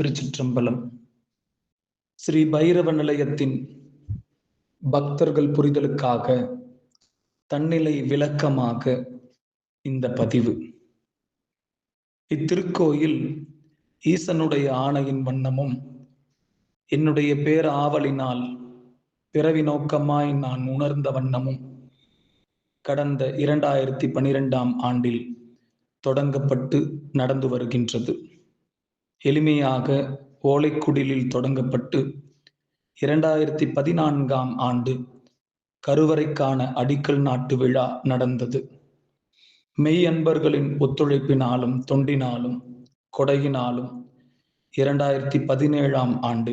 திருச்சிற்றம்பலம். ஸ்ரீ பைரவ நிலையத்தின் பக்தர்கள் புரிதலுக்காக தன்னிலை விளக்கமாக இந்த பதிவு. இத்திருக்கோயில் ஈசனுடைய ஆணையின் வண்ணமும் என்னுடைய பேர் ஆவலினால் பிறவி நோக்கமாய் நான் உணர்ந்த வண்ணமும் கடந்த இரண்டாயிரத்தி பனிரெண்டாம் ஆண்டில் தொடங்கப்பட்டு நடந்து வருகின்றது. எளிமையாக ஓலைக்குடிலில் தொடங்கப்பட்டு இரண்டாயிரத்தி பதினான்காம் ஆண்டு கருவறைக்கான அடிக்கல் நாட்டு விழா நடந்தது. மெய் அன்பர்களின் ஒத்துழைப்பினாலும் தொண்டினாலும் கொடையினாலும் இரண்டாயிரத்தி பதினேழாம் ஆண்டு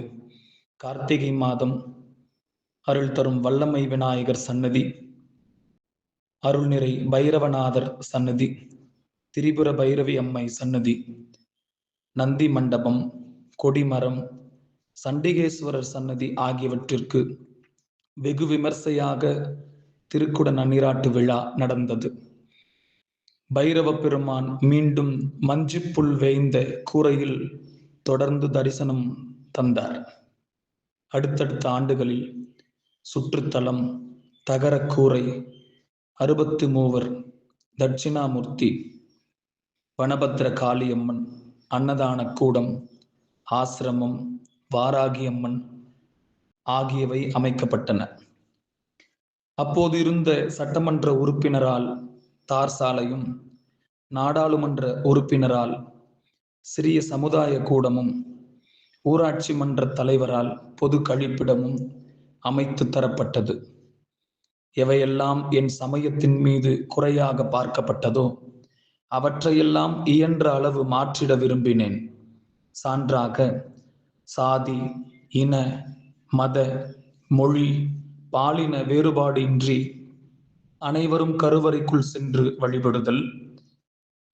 கார்த்திகை மாதம் அருள் தரும் வல்லமை விநாயகர் சன்னதி அருள்நிறை பைரவநாதர் சன்னதி திரிபுர பைரவி அம்மை சன்னதி நந்தி மண்டபம் கொடிமரம் சண்டிகேஸ்வரர் சன்னதி ஆகியவற்றிற்கு வெகு விமர்சையாக திருக்குட நன்னிராட்டு விழா நடந்தது. பைரவ பெருமான் மீண்டும் மஞ்சு புல் வேய்ந்த கூரையில் தொடர்ந்து தரிசனம் தந்தார். அடுத்தடுத்த ஆண்டுகளில் சுற்றுத்தலம் தகர கூரை அறுபத்து மூவர் தட்சிணாமூர்த்தி வனபத்திர காளியம்மன் அன்னதான கூடம் ஆசிரமம் வாராகியம்மன் ஆகியவை அமைக்கப்பட்டன. அப்போது இருந்த சட்டமன்ற உறுப்பினரால் தார் சாலையும் நாடாளுமன்ற உறுப்பினரால் சிறிய சமுதாய கூடமும் ஊராட்சி மன்ற தலைவரால் பொது கழிப்பிடமும் அமைத்து தரப்பட்டது. எவையெல்லாம் என் சமயத்தின் மீது குறையாக பார்க்கப்பட்டதோ அவற்றையெல்லாம் இயன்ற அளவு மாற்றிட விரும்பினேன். சான்றாக சாதி இன மத மொழி பாலின வேறுபாடு இன்றி அனைவரும் கருவறைக்குள் சென்று வழிபடுதல்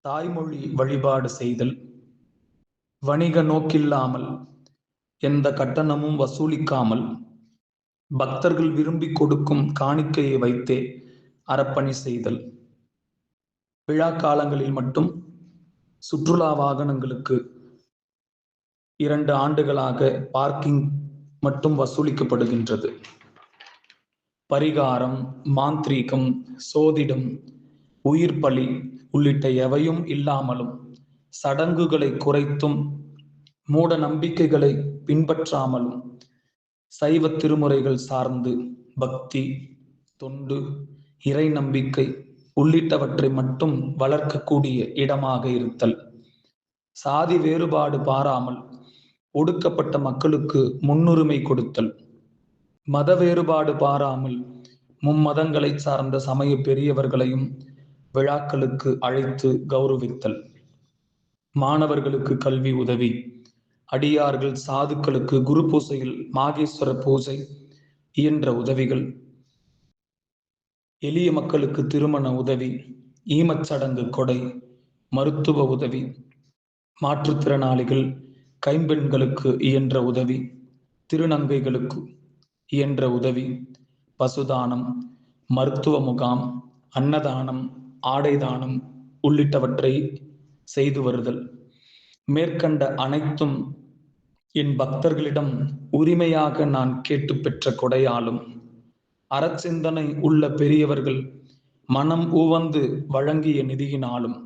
தாய்மொழி வழிபாடு செய்தல் வணிக நோக்கில்லாமல் எந்த கட்டணமும் வசூலிக்காமல் பக்தர்கள் விரும்பி கொடுக்கும் காணிக்கையை வைத்தே அறப்பணி செய்தல். விழா காலங்களில் மட்டும் சுற்றுலா வாகனங்களுக்கு இரண்டு ஆண்டுகளாக பார்க்கிங் மட்டும் வசூலிக்கப்படுகின்றது. பரிகாரம் மாந்திரீகம் சோதிடம் உயிர் பலி உள்ளிட்ட எவையும் இல்லாமலும் சடங்குகளை குறைத்தும் மூட நம்பிக்கைகளை பின்பற்றாமலும் சைவ திருமுறைகள் சார்ந்து பக்தி தொண்டு இறை நம்பிக்கை உள்ளிட்டவற்றை மட்டும் வளர்க்கக்கூடிய இடமாக இருத்தல். சாதி வேறுபாடு பாராமல் ஒடுக்கப்பட்ட மக்களுக்கு முன்னுரிமை கொடுத்தல். மத வேறுபாடு பாராமல் மும்மதங்களை சார்ந்த சமய பெரியவர்களையும் விழாக்களுக்கு அழைத்து கௌரவித்தல். மாணவர்களுக்கு கல்வி உதவி. அடியார்கள் சாதுக்களுக்கு குரு பூசையில் மாகேஸ்வர பூஜை இயன்ற உதவிகள். எளிய மக்களுக்கு திருமண உதவி ஈமச்சடங்கு கொடை மருத்துவ உதவி மாற்றுத்திறனாளிகள் கைம்பெண்களுக்கு இயன்ற உதவி திருநங்கைகளுக்கு இயன்ற உதவி பசுதானம் மருத்துவ முகாம் அன்னதானம் ஆடைதானம் உள்ளிட்டவற்றை செய்து வருதல். மேற்கண்ட அனைத்தும் என் பக்தர்களிடம் உரிமையாக நான் கேட்டு பெற்ற கொடையாலும் அறச்சிந்தனை உள்ள பெரியவர்கள் மனம் உவந்து வழங்கிய நிதியினாலும்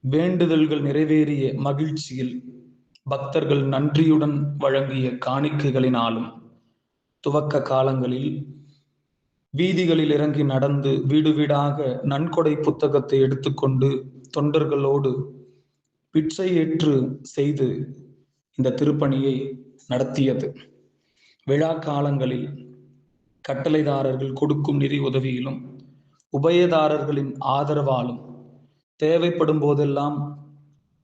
வேண்டுதல்கள் நிறைவேறிய மகிழ்ச்சியில் பக்தர்கள் நன்றியுடன் வழங்கிய காணிக்கைகளினாலும் துவக்க காலங்களில் வீதிகளில் இறங்கி நடந்து வீடு வீடாக நன்கொடை புத்தகத்தை எடுத்துக்கொண்டு தொண்டர்களோடு பிச்சை ஏற்று செய்து இந்த திருப்பணியை நடத்தியது. விழா காலங்களில் கட்டளைதாரர்கள் கொடுக்கும் நிதி உதவியிலும் உபயதாரர்களின் ஆதரவாலும் தேவைப்படும் போதெல்லாம்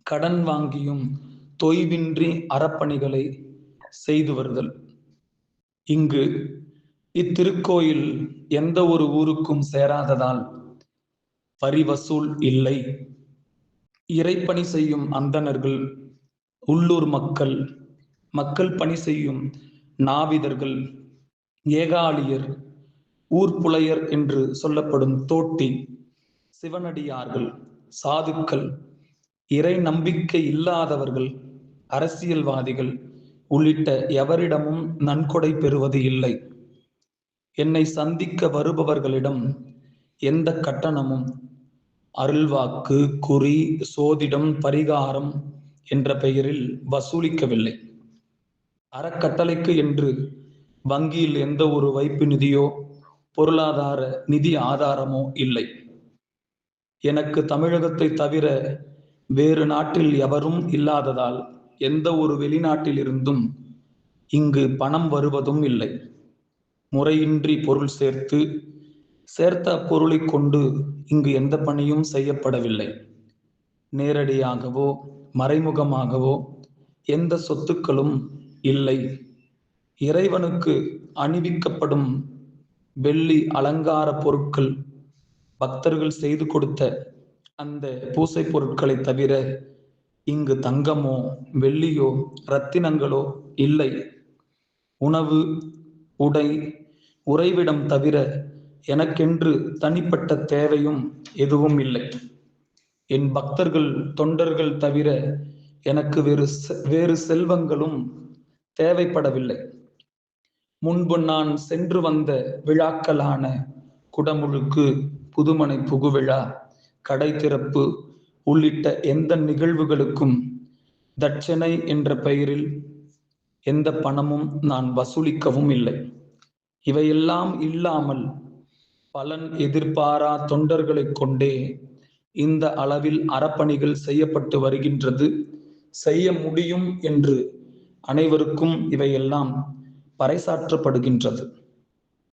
கடன் வாங்கியும் தொய்வின்றி அறப்பணிகளை செய்து வருதல். இங்கு இத்திருக்கோயில் எந்த ஒரு ஊருக்கும் சேராததால் வரி வசூல் இல்லை. இறைப்பணி செய்யும் அந்தணர்கள் உள்ளூர் மக்கள் மக்கள் பணி செய்யும் நாவிதர்கள் ஏகாலியர் ஊர்ப்புலையர் என்று சொல்லப்படும் தோட்டி சிவனடியார்கள் சாதுக்கள் இறை நம்பிக்கை இல்லாதவர்கள் அரசியல்வாதிகள் உள்ளிட்ட எவரிடமும் நன்கொடை பெறுவது இல்லை. என்னை சந்திக்க வருபவர்களிடம் எந்த கட்டணமும் அருள்வாக்கு குறி சோதிடம் பரிகாரம் என்ற பெயரில் வசூலிக்கவில்லை. அறக்கட்டளைக்கு என்று வங்கியில் எந்த ஒரு வைப்பு நிதியோ பொருளாதார நிதி ஆதாரமோ இல்லை. எனக்கு தமிழகத்தை தவிர வேறு நாட்டில் எவரும் இல்லாததால் எந்த ஒரு வெளிநாட்டில் இருந்தும் இங்கு பணம் வருவதும் இல்லை. முறையின்றி பொருள் சேர்த்து சேர்த்த பொருளை கொண்டு இங்கு எந்த பணியும் செய்யப்படவில்லை. நேரடியாகவோ மறைமுகமாகவோ எந்த சொத்துக்களும் இல்லை. இறைவனுக்கு அணிவிக்கப்படும் வெள்ளி அலங்கார பொருட்கள் பக்தர்கள் செய்து கொடுத்த அந்த பூசை பொருட்களை தவிர இங்கு தங்கமோ வெள்ளியோ ரத்தினங்களோ இல்லை. உணவு உடை உறைவிடம் தவிர எனக்கென்று தனிப்பட்ட தேவையும் எதுவும் இல்லை. என் பக்தர்கள் தொண்டர்கள் தவிர எனக்கு வேறு வேறு செல்வங்களும் தேவைப்படவில்லை. முன்பு நான் சென்று வந்த விழாக்களான குடமுழுக்கு புதுமனை புகுவிழா கடை திறப்பு உள்ளிட்ட எந்த நிகழ்வுகளுக்கும் தட்சணை என்ற பெயரில் எந்த பணமும் நான் வசூலிக்கவும் இல்லை. இவையெல்லாம் இல்லாமல் பலன் எதிர்பாரா தொண்டர்களை கொண்டே இந்த அளவில் அறப்பணிகள் செய்யப்பட்டு வருகின்றது. செய்ய முடியும் என்று அனைவருக்கும் இவையெல்லாம் பறைசாற்றப்படுகின்றது.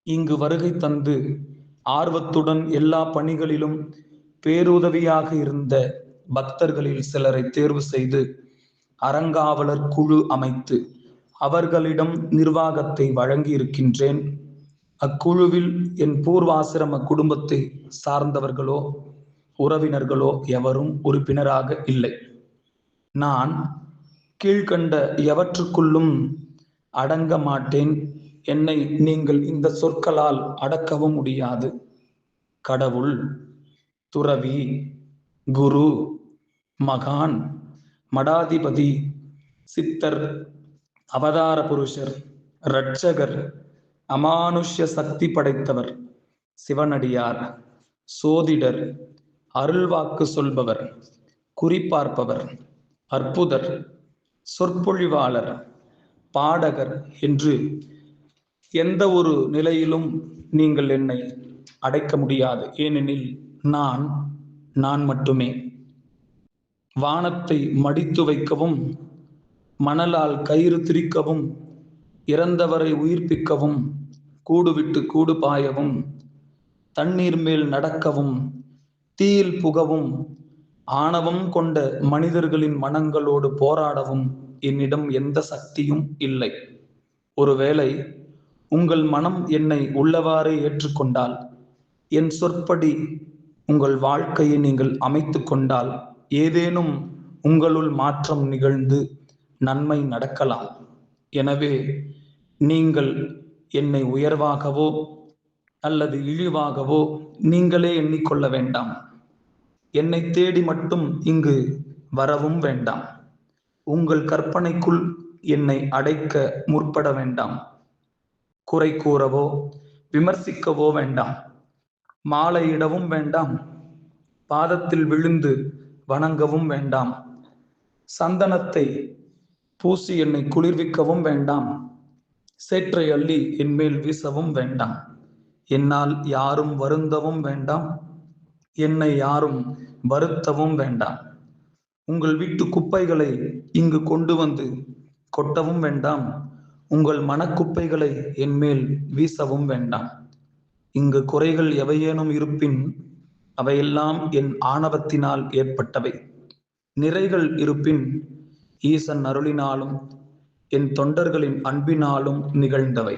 இங்கு வருகை தந்து ஆர்வத்துடன் எல்லா பணிகளிலும் பேருதவியாக இருந்த பக்தர்களில் சிலரை தேர்வு செய்து அறங்காவலர் குழு அமைத்து அவர்களிடம் நிர்வாகத்தை வழங்கி இருக்கின்றேன் அக்குழுவில் என் பூர்வாசிரம குடும்பத்தை சார்ந்தவர்களோ உறவினர்களோ எவரும் உறுப்பினராக இல்லை. நான் கீழ்கண்ட எவற்றுக்குள்ளும் அடங்க மாட்டேன். என்னை நீங்கள் இந்த சொற்களால் அடக்கவும் முடியாது. கடவுள் துறவி குரு மகான் மடாதிபதி சித்தர் அவதார புருஷர் இரட்சகர் அமானுஷ்ய சக்தி படைத்தவர் சிவனடியார் சோதிடர் அருள்வாக்கு சொல்பவர் குறிப்பார்ப்பவர் அற்புதர் சொற்பொழிவாளர் பாடகர் என்று எந்த ஒரு நிலையிலும் நீங்கள் என்னை அடைக்க முடியாது. ஏனெனில் நான் நான் மட்டுமே. வானத்தை மடித்து வைக்கவும் மணலால் கயிறு திரிக்கவும் இறந்தவரை உயிர்ப்பிக்கவும் கூடு விட்டு கூடு பாயவும் தண்ணீர் மேல் நடக்கவும் தீயில் புகவும் ஆணவம் கொண்ட மனிதர்களின் மனங்களோடு போராடவும் என்னிடம் எந்த சக்தியும் இல்லை. ஒருவேளை உங்கள் மனம் என்னை உள்ளவாறே ஏற்றுக்கொண்டால் என் சொற்படி உங்கள் வாழ்க்கையை நீங்கள் அமைத்து கொண்டால் ஏதேனும் உங்களுள் மாற்றம் நிகழ்ந்து நன்மை நடக்கலாம். எனவே நீங்கள் என்னை உயர்வாகவோ அல்லது இழிவாகவோ நீங்களே எண்ணிக்கொள்ள வேண்டாம். என்னை தேடி மட்டும் இங்கு வரவும் வேண்டாம். உங்கள் கற்பனைக்குள் என்னை அடைக்க முற்பட வேண்டாம். குறை கூறவோ விமர்சிக்கவோ வேண்டாம். மாலையிடவும் வேண்டாம். பாதத்தில் விழுந்து வணங்கவும் வேண்டாம். சந்தனத்தை பூசி என்னை குளிர்விக்கவும் வேண்டாம். சேற்றை அள்ளி என்மேல் வீசவும் வேண்டாம். என்னால் யாரும் வருந்தவும் வேண்டாம். என்னை யாரும் வருத்தவும் வேண்டாம். உங்கள் வீட்டு குப்பைகளை இங்கு கொண்டு வந்து கொட்டவும் வேண்டாம். உங்கள் மனக்குப்பைகளை என் மேல் வீசவும் வேண்டாம். இங்கு குறைகள் எவையேனும் இருப்பின் அவையெல்லாம் என் ஆணவத்தினால் ஏற்பட்டவை. நிறைகள் இருப்பின் ஈசன் அருளினாலும் என் தொண்டர்களின் அன்பினாலும் நிகழ்ந்தவை.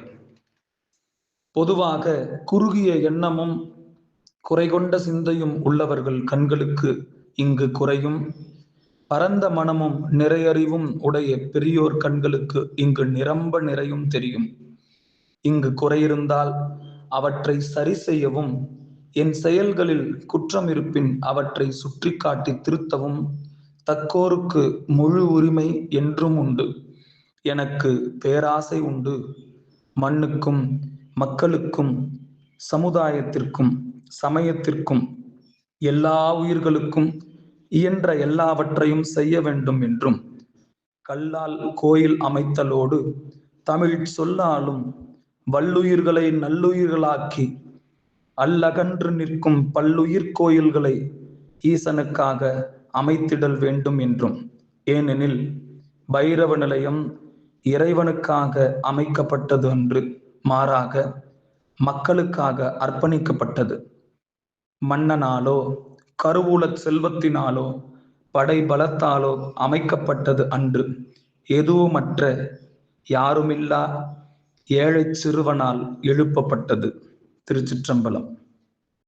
பொதுவாக குறுகிய எண்ணமும் குறை கொண்ட சிந்தையும் உள்ளவர்கள் கண்களுக்கு இங்கு குறையும். பரந்த மனமும் நிறையறிவும் உடைய பெரியோர் கண்களுக்கு இங்கு நிரம்ப நிறையும் தெரியும். இங்கு குறையிருந்தால் அவற்றை சரி செய்யவும் என் செயல்களில் குற்றம் இருப்பின் அவற்றை சுற்றி காட்டி திருத்தவும் தக்கோருக்கு முழு உரிமை என்றும் உண்டு. எனக்கு பேராசை உண்டு. மண்ணுக்கும் மக்களுக்கும் சமுதாயத்திற்கும் சமயத்திற்கும் எல்லா உயிர்களுக்கும் இயன்ற எல்லாவற்றையும் செய்ய வேண்டும் என்றும் கல்லால் கோயில் அமைத்தலோடு தமிழ் சொல்லாலும் வல்லுயிர்களை நல்லுயிர்களாக்கி அல்லகன்று நிற்கும் பல்லுயிர் கோயில்களை ஈசனுக்காக அமைத்திடல் வேண்டும் என்றும் ஏனெனில் பைரவ நிலையம் இறைவனுக்காக அமைக்கப்பட்டது என்று மாறாக மக்களுக்காக அர்ப்பணிக்கப்பட்டது. மன்னனாலோ கருவூல செல்வத்தினாலோ படை பலத்தாலோ அமைக்கப்பட்டது அன்று. எதுவுமற்ற யாருமில்லா ஏழை சிறுவனால் எழுப்பப்பட்டது. திருச்சிற்றம்பலம்.